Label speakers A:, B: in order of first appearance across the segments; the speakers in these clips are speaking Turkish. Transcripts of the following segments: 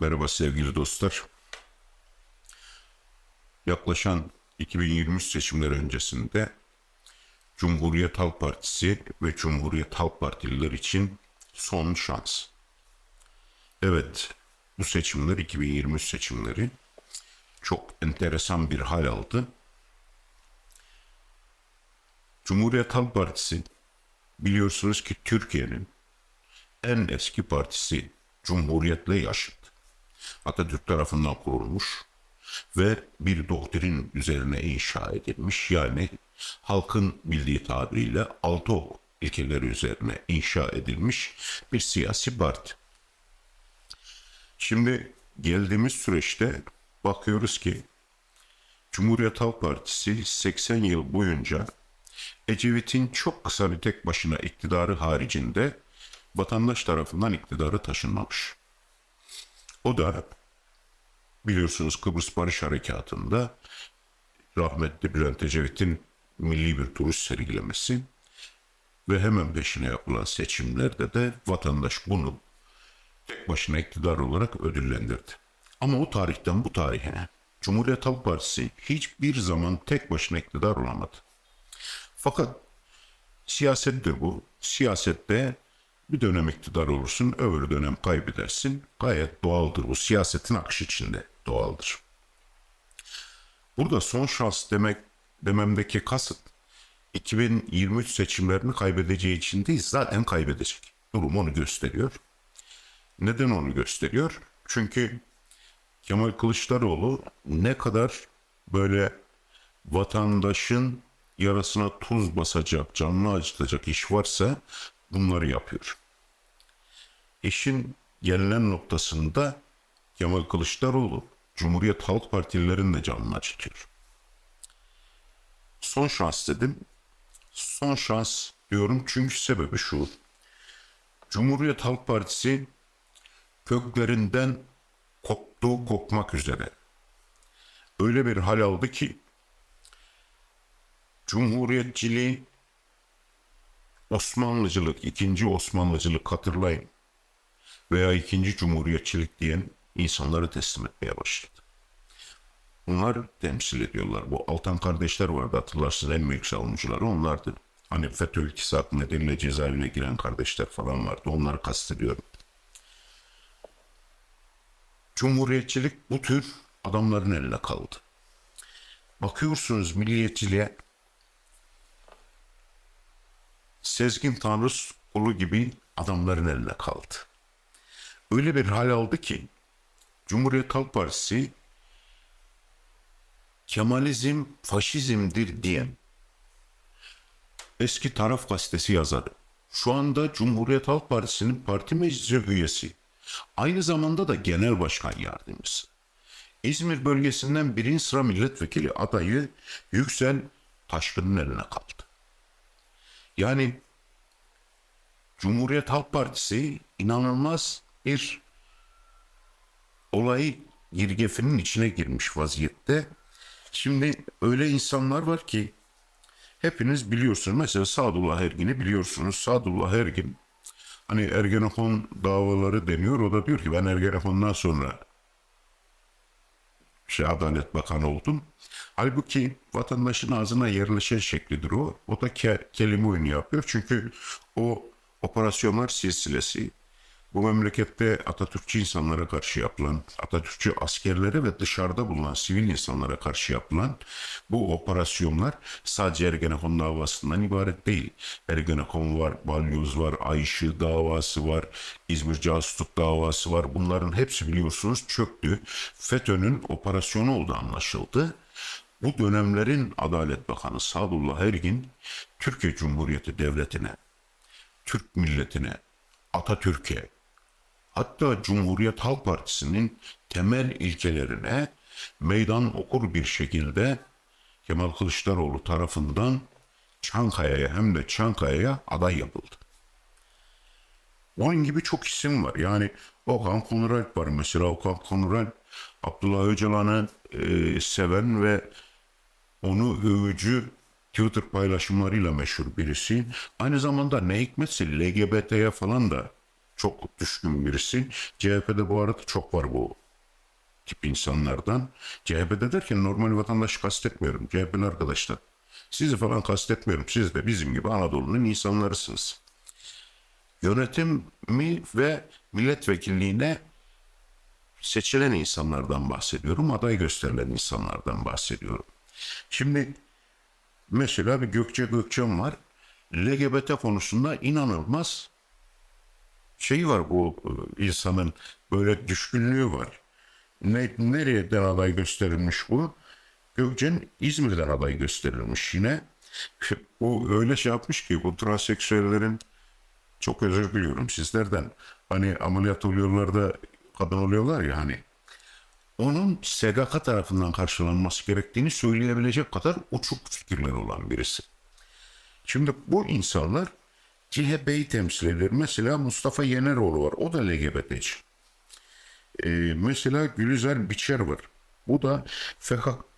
A: Merhaba sevgili dostlar. Yaklaşan 2023 seçimleri öncesinde Cumhuriyet Halk Partisi ve Cumhuriyet Halk Partililer için son şans. Evet, bu seçimler 2023 seçimleri çok enteresan bir hal aldı. Cumhuriyet Halk Partisi biliyorsunuz ki Türkiye'nin en eski partisi Cumhuriyet'le yaşıt. Atatürk tarafından kurulmuş ve bir doktrin üzerine inşa edilmiş. Yani halkın bildiği tabiriyle altı ilkeleri üzerine inşa edilmiş bir siyasi parti. Şimdi geldiğimiz süreçte bakıyoruz ki Cumhuriyet Halk Partisi 80 yıl boyunca Ecevit'in çok kısa bir tek başına iktidarı haricinde vatandaş tarafından iktidarı taşınmamış. O da biliyorsunuz Kıbrıs Barış Harekatı'nda rahmetli Bülent Ecevit'in milli bir duruş sergilemesi ve hemen peşine yapılan seçimlerde de vatandaş bunu tek başına iktidar olarak ödüllendirdi. Ama o tarihten bu tarihe Cumhuriyet Halk Partisi hiçbir zaman tek başına iktidar olamadı. Fakat siyasettir bu. Siyasette bir dönem iktidar olursun, öbür dönem kaybedersin. Gayet doğaldır bu. Siyasetin akışı içinde doğaldır. Burada son şans demek dememdeki kasıt 2023 seçimlerini kaybedeceği için değil, zaten kaybedecek. Durum onu gösteriyor. Neden onu gösteriyor? Çünkü Kemal Kılıçdaroğlu ne kadar böyle vatandaşın yarasına tuz basacak, canını acıtacak iş varsa bunları yapıyor. İşin gelinen noktasında Kemal Kılıçdaroğlu Cumhuriyet Halk Partililerin de canını acıtıyor. Son şans dedim. Son şans diyorum çünkü sebebi şu. Cumhuriyet Halk Partisi köklerinden koptu kopmak üzere. Öyle bir hal aldı ki Cumhuriyetçiliği Osmanlıcılık, ikinci Osmanlıcılık hatırlayın. Veya ikinci Cumhuriyetçilik diyen insanları teslim etmeye başladı. Bunlar temsil ediyorlar. Bu Altan kardeşler vardı hatırlarsınız en büyük savunucuları onlardı. Hani FETÖ ülkesi nedeniyle cezaevine giren kardeşler falan vardı. Onları kastediyorum. Cumhuriyetçilik bu tür adamların eline kaldı. Bakıyorsunuz milliyetçiliğe Sezgin Tanrı kulu gibi adamların eline kaldı. Öyle bir hal aldı ki Cumhuriyet Halk Partisi Kemalizm faşizmdir diyen eski taraf gazetesi yazarı. Şu anda Cumhuriyet Halk Partisi'nin parti meclisi üyesi. Aynı zamanda da genel başkan yardımcısı. İzmir bölgesinden birinci sıra milletvekili adayı Yüksel Taşkın'ın eline kaldı. Yani Cumhuriyet Halk Partisi inanılmaz bir olay girgefinin içine girmiş vaziyette. Şimdi öyle insanlar var ki hepiniz biliyorsunuz. Mesela Sadullah Ergin'i biliyorsunuz. Sadullah Ergin hani Ergenekon davaları deniyor. O da diyor ki ben Ergenekon'dan sonra şey Adalet Bakanı oldum. Halbuki vatandaşın ağzına yerleşen şeklidir o. O da ke kelime oyunu yapıyor. Çünkü o operasyonlar silsilesi bu memlekette Atatürkçü insanlara karşı yapılan, Atatürkçü askerlere ve dışarıda bulunan sivil insanlara karşı yapılan bu operasyonlar sadece Ergenekon davasından ibaret değil. Ergenekon var, Balyoz var, Ayşe davası var, İzmir casusluk davası var. Bunların hepsi biliyorsunuz çöktü. FETÖ'nün operasyonu olduğu anlaşıldı. Bu dönemlerin Adalet Bakanı Sadullah Ergin, Türkiye Cumhuriyeti Devleti'ne, Türk milletine, Atatürk'e, hatta Cumhuriyet Halk Partisi'nin temel ilkelerine meydan okur bir şekilde Kemal Kılıçdaroğlu tarafından Çankaya'ya hem de Çankaya'ya aday yapıldı. Onun gibi çok isim var. Yani Okan Konuralp var mesela. Okan Konuralp Abdullah Öcalan'ı e, seven ve onu övücü Twitter paylaşımlarıyla meşhur birisi. Aynı zamanda ne hikmetse LGBT'ye falan da çok düşkün birisi. CHP'de bu arada çok var bu tip insanlardan. CHP'de derken normal vatandaşı kastetmiyorum. CHP'li arkadaşlar. Sizi falan kastetmiyorum. Siz de bizim gibi Anadolu'nun insanlarısınız. Yönetimi ve milletvekilliğine seçilen insanlardan bahsediyorum. Aday gösterilen insanlardan bahsediyorum. Şimdi mesela bir Gökçe Gökçen var. LGBT konusunda inanılmaz şey var bu e, insanın böyle düşkünlüğü var. Ne, nereden aday gösterilmiş bu? Gökçen İzmir'den aday gösterilmiş yine. Bu öyle şey yapmış ki bu transseksüellerin çok özür diliyorum sizlerden. Hani ameliyat oluyorlar da kadın oluyorlar ya hani. Onun SGK tarafından karşılanması gerektiğini söyleyebilecek kadar uçuk fikirler olan birisi. Şimdi bu insanlar CHP'yi temsil eder. Mesela Mustafa Yeneroğlu var. O da LGBT'ci. Ee, mesela Gülizar Biçer var. Bu da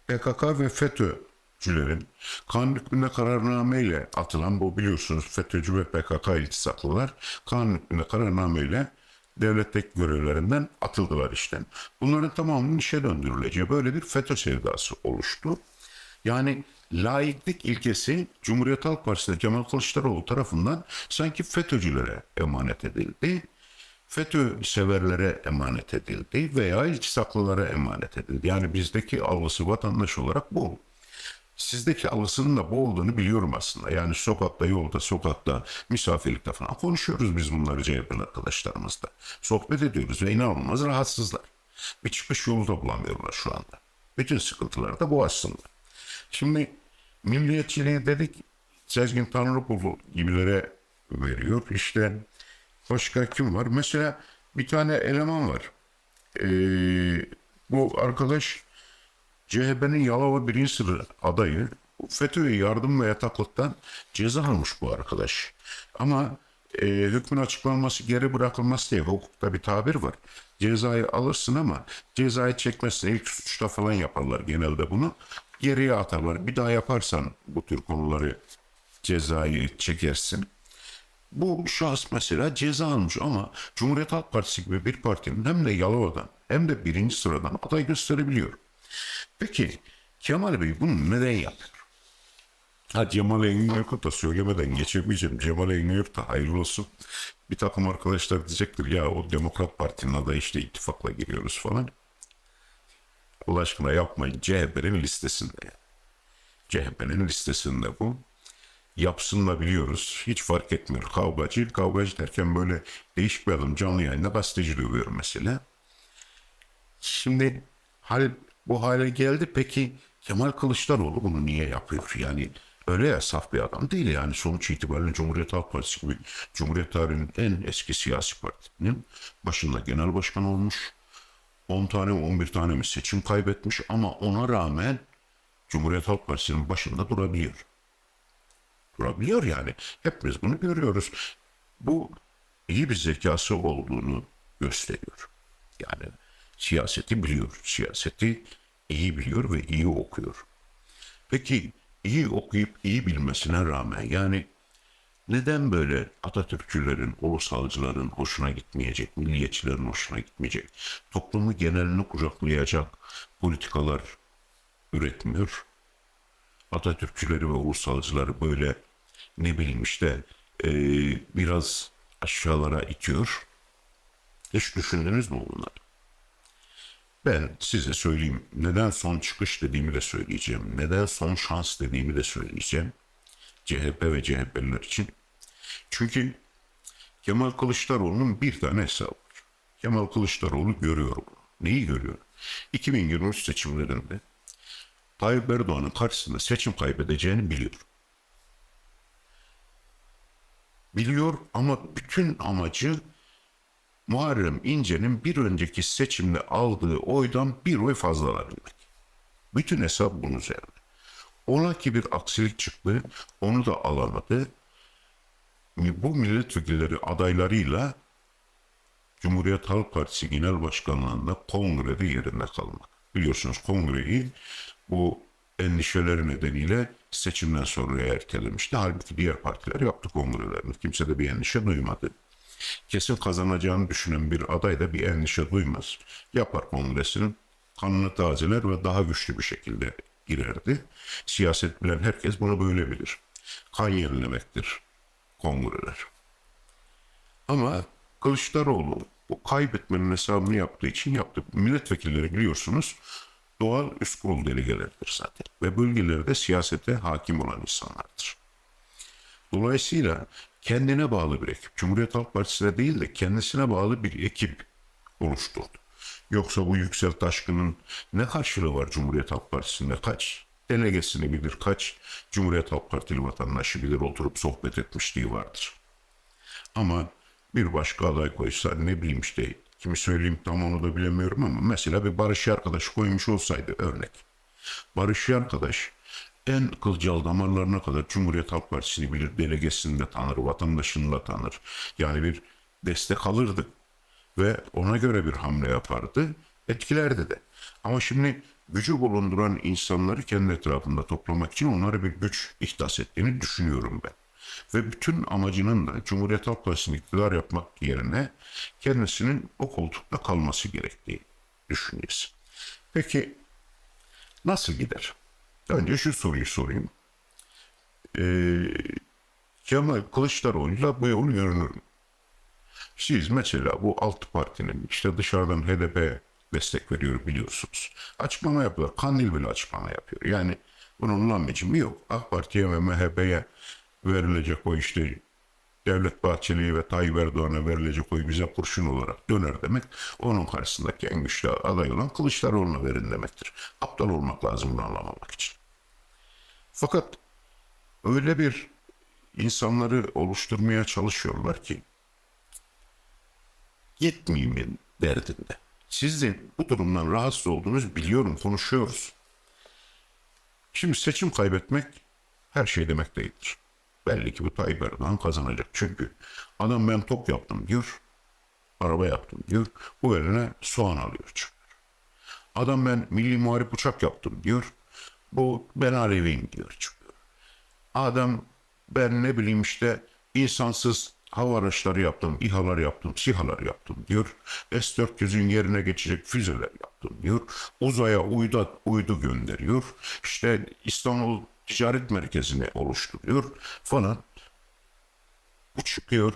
A: PKK ve FETÖ'cülerin kanun hükmünde kararnameyle atılan bu biliyorsunuz FETÖ'cü ve PKK iltisaklılar kanun hükmünde kararnameyle devletteki görevlerinden atıldılar işten. Bunların tamamının işe döndürüleceği böyle bir FETÖ sevdası oluştu. Yani laiklik ilkesi Cumhuriyet Halk Partisi'nde Kemal Kılıçdaroğlu tarafından sanki FETÖ'cülere emanet edildi. FETÖ severlere emanet edildi veya iltisaklılara emanet edildi. Yani bizdeki algısı vatandaş olarak bu. Sizdeki algısının da bu olduğunu biliyorum aslında. Yani sokakta, yolda, sokakta, misafirlikte falan konuşuyoruz biz bunları CHP'li arkadaşlarımızla. Sohbet ediyoruz ve inanılmaz rahatsızlar. Bir çıkış yolu da bulamıyorlar şu anda. Bütün sıkıntılar da bu aslında. Şimdi milliyetçiliği dedik Sezgin Tanrıkulu gibilere veriyor. İşte başka kim var? Mesela bir tane eleman var. Ee, bu arkadaş CHP'nin Yalova birinci sıra adayı. FETÖ'ye yardım ve yataklıktan ceza almış bu arkadaş. Ama e, hükmün açıklanması geri bırakılması diye hukukta bir tabir var. Cezayı alırsın ama cezayı çekmezsin. İlk suçta falan yaparlar genelde bunu. Geriye atarlar. Bir daha yaparsan bu tür konuları cezayı çekersin. Bu şahıs mesela ceza almış ama Cumhuriyet Halk Partisi gibi bir partinin hem de Yalova'dan hem de birinci sıradan aday gösterebiliyor. Peki Kemal Bey bunu neden yapıyor? Ha Cemal Engin da söylemeden geçemeyeceğim. Cemal Engin da hayırlı olsun. Bir takım arkadaşlar diyecektir ya o Demokrat Parti'nin adayı işte ittifakla giriyoruz falan. Allah aşkına yapmayın. CHP'nin listesinde. CHP'nin listesinde bu. Yapsın biliyoruz. Hiç fark etmiyor. Kavgacı, kavgacı derken böyle değişik bir adam canlı yayında gazeteci dövüyor mesela. Şimdi hal bu hale geldi. Peki Kemal Kılıçdaroğlu bunu niye yapıyor? Yani öyle ya saf bir adam değil yani sonuç itibariyle Cumhuriyet Halk Partisi gibi Cumhuriyet tarihinin en eski siyasi partinin başında genel başkan olmuş. 10 tane 11 tane mi seçim kaybetmiş ama ona rağmen Cumhuriyet Halk Partisi'nin başında durabiliyor. Durabiliyor yani. Hepimiz bunu görüyoruz. Bu iyi bir zekası olduğunu gösteriyor. Yani siyaseti biliyor. Siyaseti iyi biliyor ve iyi okuyor. Peki iyi okuyup iyi bilmesine rağmen yani neden böyle Atatürkçülerin, ulusalcıların hoşuna gitmeyecek, milliyetçilerin hoşuna gitmeyecek, toplumu genelini kucaklayacak politikalar üretmiyor? Atatürkçüleri ve ulusalcıları böyle ne bileyim işte e, biraz aşağılara itiyor. Hiç düşündünüz mü bunları? Ben size söyleyeyim. Neden son çıkış dediğimi de söyleyeceğim. Neden son şans dediğimi de söyleyeceğim. CHP ve CHP'liler için. Çünkü Kemal Kılıçdaroğlu'nun bir tane hesabı var. Kemal Kılıçdaroğlu görüyor bunu. Neyi görüyor? 2023 seçimlerinde Tayyip Erdoğan'ın karşısında seçim kaybedeceğini biliyor. Biliyor ama bütün amacı Muharrem İnce'nin bir önceki seçimde aldığı oydan bir oy fazlalabilmek. Bütün hesap bunun üzerine. Ona ki bir aksilik çıktı, onu da alamadı. Bu milletvekilleri adaylarıyla Cumhuriyet Halk Partisi Genel Başkanlığı'nda kongrede yerinde kalmak. Biliyorsunuz kongreyi bu endişeleri nedeniyle seçimden sonra ertelemişti. Halbuki diğer partiler yaptı kongrelerini. Kimse de bir endişe duymadı. kesin kazanacağını düşünen bir aday da bir endişe duymaz. Yapar kongresinin kanını tazeler ve daha güçlü bir şekilde girerdi. Siyaset bilen herkes bunu böyle bilir. Kan yenilemektir kongreler. Ama Kılıçdaroğlu bu kaybetmenin hesabını yaptığı için yaptı. Milletvekilleri biliyorsunuz doğal üst kurul delegelerdir zaten. Ve bölgelerde siyasete hakim olan insanlardır. Dolayısıyla kendine bağlı bir ekip, Cumhuriyet Halk Partisi'ne değil de kendisine bağlı bir ekip oluşturdu. Yoksa bu Yüksel Taşkın'ın ne karşılığı var Cumhuriyet Halk Partisi'nde? Kaç delegesini bilir, kaç Cumhuriyet Halk Partili vatandaşı bilir oturup sohbet etmişliği vardır. Ama bir başka aday koysa ne bileyim işte kimi söyleyeyim tam onu da bilemiyorum ama mesela bir Barış arkadaş koymuş olsaydı örnek. Barış arkadaş en kılcal damarlarına kadar Cumhuriyet Halk Partisi'ni bilir, delegesini de tanır, vatandaşını da tanır. Yani bir destek alırdı ve ona göre bir hamle yapardı, etkilerdi de. Ama şimdi gücü bulunduran insanları kendi etrafında toplamak için onlara bir güç ihdas ettiğini düşünüyorum ben. Ve bütün amacının da Cumhuriyet Halk Partisi'ni iktidar yapmak yerine kendisinin o koltukta kalması gerektiği düşüncesi. Peki nasıl gider? Önce şu soruyu sorayım. Ee, Kemal Kılıçdaroğlu'yla bu yol yürünür mü? Siz mesela bu altı partinin işte dışarıdan HDP destek veriyor biliyorsunuz. Açıklama yapıyorlar. Kandil bile açıklama yapıyor. Yani bunun lambicimi yok. AK Parti'ye ve MHP'ye verilecek o işte Devlet Bahçeli'ye ve Tayyip Erdoğan'a verilecek oy bize kurşun olarak döner demek. Onun karşısındaki en güçlü aday olan Kılıçdaroğlu'na verin demektir. Aptal olmak lazım bunu anlamamak için. Fakat öyle bir insanları oluşturmaya çalışıyorlar ki yetmeyimin derdinde. Siz de bu durumdan rahatsız olduğunuz biliyorum, konuşuyoruz. Şimdi seçim kaybetmek her şey demek değildir. Belli ki bu Tayyip Erdoğan kazanacak. Çünkü adam ben top yaptım diyor, araba yaptım diyor, bu eline soğan alıyor çünkü. Adam ben milli muharip uçak yaptım diyor, bu ben Aleviyim diyor çıkıyor. Adam ben ne bileyim işte insansız hava araçları yaptım, İHA'lar yaptım, SİHA'lar yaptım diyor. S-400'ün yerine geçecek füzeler yaptım diyor. Uzaya uydu, uydu gönderiyor. İşte İstanbul Ticaret Merkezi'ni oluşturuyor falan. Bu çıkıyor.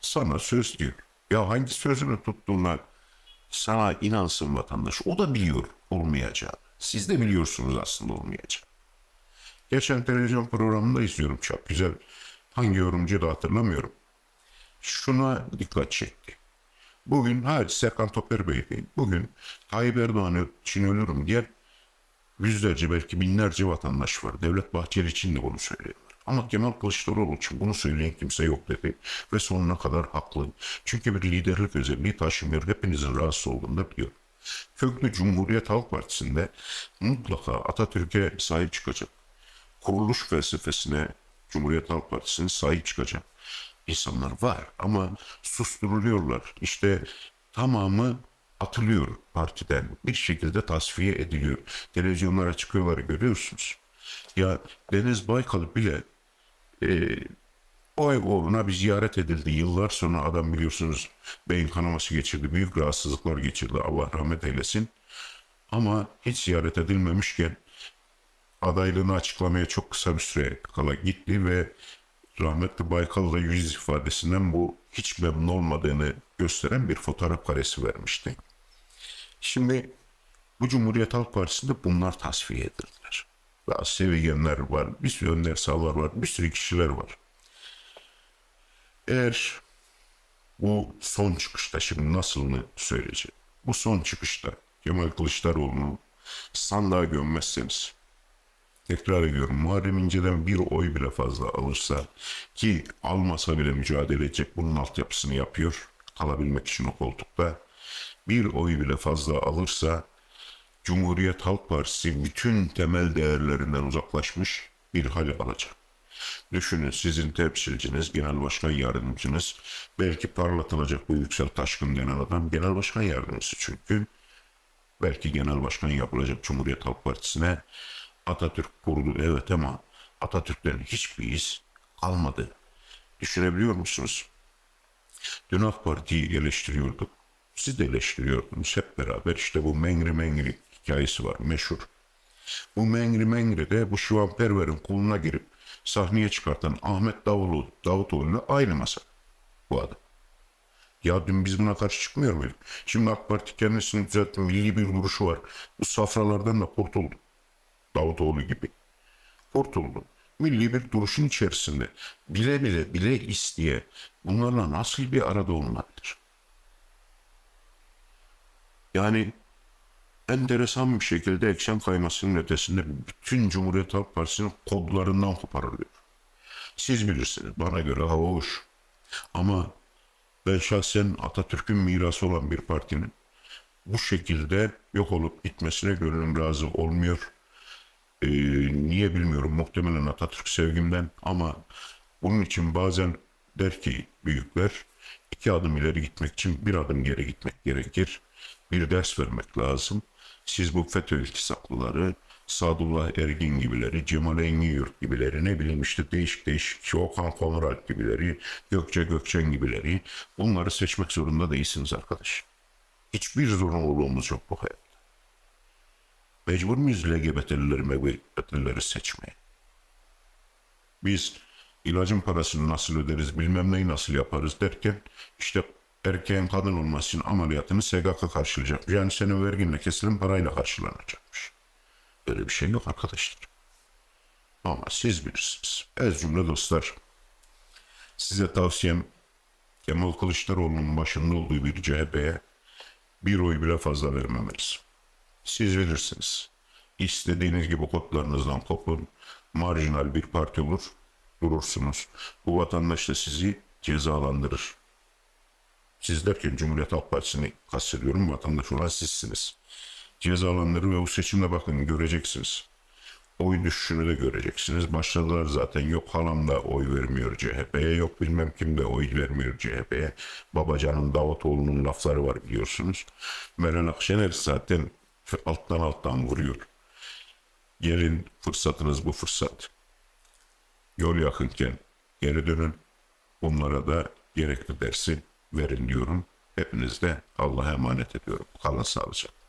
A: Sana söz diyor. Ya hangi sözünü tuttuğuna sana inansın vatandaş. O da biliyor olmayacağını. Siz de biliyorsunuz aslında olmayacağını. Geçen televizyon programında izliyorum çok güzel. Hangi yorumcu da hatırlamıyorum. Şuna dikkat çekti. Bugün hadi Serkan Toper Bey değil. Bugün Tayyip Erdoğan için ölürüm diye yüzlerce belki binlerce vatandaş var. Devlet Bahçeli için de bunu söylüyorlar. Ama Kemal Kılıçdaroğlu için bunu söyleyen kimse yok dedi. Ve sonuna kadar haklı. Çünkü bir liderlik özelliği taşımıyor. Hepinizin rahatsız olduğunu da biliyorum. Köklü Cumhuriyet Halk Partisi'nde mutlaka Atatürk'e sahip çıkacak. Kuruluş felsefesine Cumhuriyet Halk Partisi'nin sahip çıkacak insanlar var ama susturuluyorlar. İşte tamamı atılıyor partiden. Bir şekilde tasfiye ediliyor. Televizyonlara çıkıyorlar görüyorsunuz. Ya Deniz Baykal bile e, o ev oğluna bir ziyaret edildi. Yıllar sonra adam biliyorsunuz beyin kanaması geçirdi. Büyük rahatsızlıklar geçirdi. Allah rahmet eylesin. Ama hiç ziyaret edilmemişken adaylığını açıklamaya çok kısa bir süre kala gitti ve rahmetli Baykal da yüz ifadesinden bu hiç memnun olmadığını gösteren bir fotoğraf karesi vermişti. Şimdi bu Cumhuriyet Halk Partisi'nde bunlar tasfiye edildiler. Daha sevigenler var, bir sürü Önder Salvar var, bir sürü kişiler var. Eğer bu son çıkışta şimdi nasılını söyleyeceğim. Bu son çıkışta Kemal Kılıçdaroğlu'nu sandığa gömmezseniz tekrar ediyorum Muharrem İnce'den bir oy bile fazla alırsa ki almasa bile mücadele edecek bunun altyapısını yapıyor kalabilmek için o koltukta bir oy bile fazla alırsa Cumhuriyet Halk Partisi bütün temel değerlerinden uzaklaşmış bir hale alacak. Düşünün sizin temsilciniz, genel başkan yardımcınız, belki parlatılacak bu Yüksel Taşkın denen adam genel başkan yardımcısı çünkü. Belki genel başkan yapılacak Cumhuriyet Halk Partisi'ne Atatürk kurdu evet ama Atatürk'ten hiçbir iz kalmadı. Düşünebiliyor musunuz? Dün AK Parti'yi eleştiriyorduk. Siz de eleştiriyordunuz hep beraber. İşte bu Mengri Mengri hikayesi var meşhur. Bu Mengri Mengri de bu Şivan Perver'in koluna girip sahneye çıkartan Ahmet Davutoğlu, Davutoğlu'yla aynı masa bu adam. Ya dün biz buna karşı çıkmıyor muyduk? Şimdi AK Parti kendisini düzeltti. Milli bir duruşu var. Bu safralardan da kurtuldu. Davutoğlu gibi. Kurtuldu. Milli bir duruşun içerisinde bile bile bile isteye bunlarla nasıl bir arada olunabilir? Yani enteresan bir şekilde eksen kaymasının ötesinde bütün Cumhuriyet Halk Partisi'nin kodlarından koparılıyor. Siz bilirsiniz. Bana göre hava hoş. Ama ben şahsen Atatürk'ün mirası olan bir partinin bu şekilde yok olup gitmesine gönlüm razı olmuyor. Ee, niye bilmiyorum muhtemelen Atatürk sevgimden ama bunun için bazen der ki büyükler iki adım ileri gitmek için bir adım geri gitmek gerekir. Bir ders vermek lazım. Siz bu FETÖ iltisaklıları, Sadullah Ergin gibileri, Cemal Engin gibileri, ne bileyim işte değişik değişik Okan Konrad gibileri, Gökçe Gökçen gibileri bunları seçmek zorunda değilsiniz arkadaş. Hiçbir zorunluluğumuz yok bu hayatta. Mecbur muyuz LGBT'lileri, MGBT'lileri seçmeye? Biz ilacın parasını nasıl öderiz, bilmem neyi nasıl yaparız derken işte erkeğin kadın olması için ameliyatını SGK karşılayacak. Yani senin verginle kesilen parayla karşılanacakmış. Böyle bir şey yok arkadaşlar. Ama siz bilirsiniz. Ez cümle dostlar. Size tavsiyem Kemal Kılıçdaroğlu'nun başında olduğu bir CHP'ye bir oy bile fazla vermemeliyiz. Siz bilirsiniz. İstediğiniz gibi kodlarınızdan kopun. Marjinal bir parti olur. Durursunuz. Bu vatandaş da sizi cezalandırır. Siz derken Cumhuriyet Halk Partisi'ni kastediyorum. Vatandaş olan sizsiniz. Cezalandırır ve bu seçimde bakın göreceksiniz. Oy düşüşünü de göreceksiniz. Başladılar zaten. Yok halam da oy vermiyor CHP'ye. Yok bilmem kim de oy vermiyor CHP'ye. Babacan'ın Davutoğlu'nun lafları var biliyorsunuz. Meral Akşener zaten alttan alttan vuruyor. Gelin fırsatınız bu fırsat. Yol yakınken geri dönün. Bunlara da gerekli dersi verin diyorum. Hepiniz Allah'a emanet ediyorum. Kalın sağlıcakla.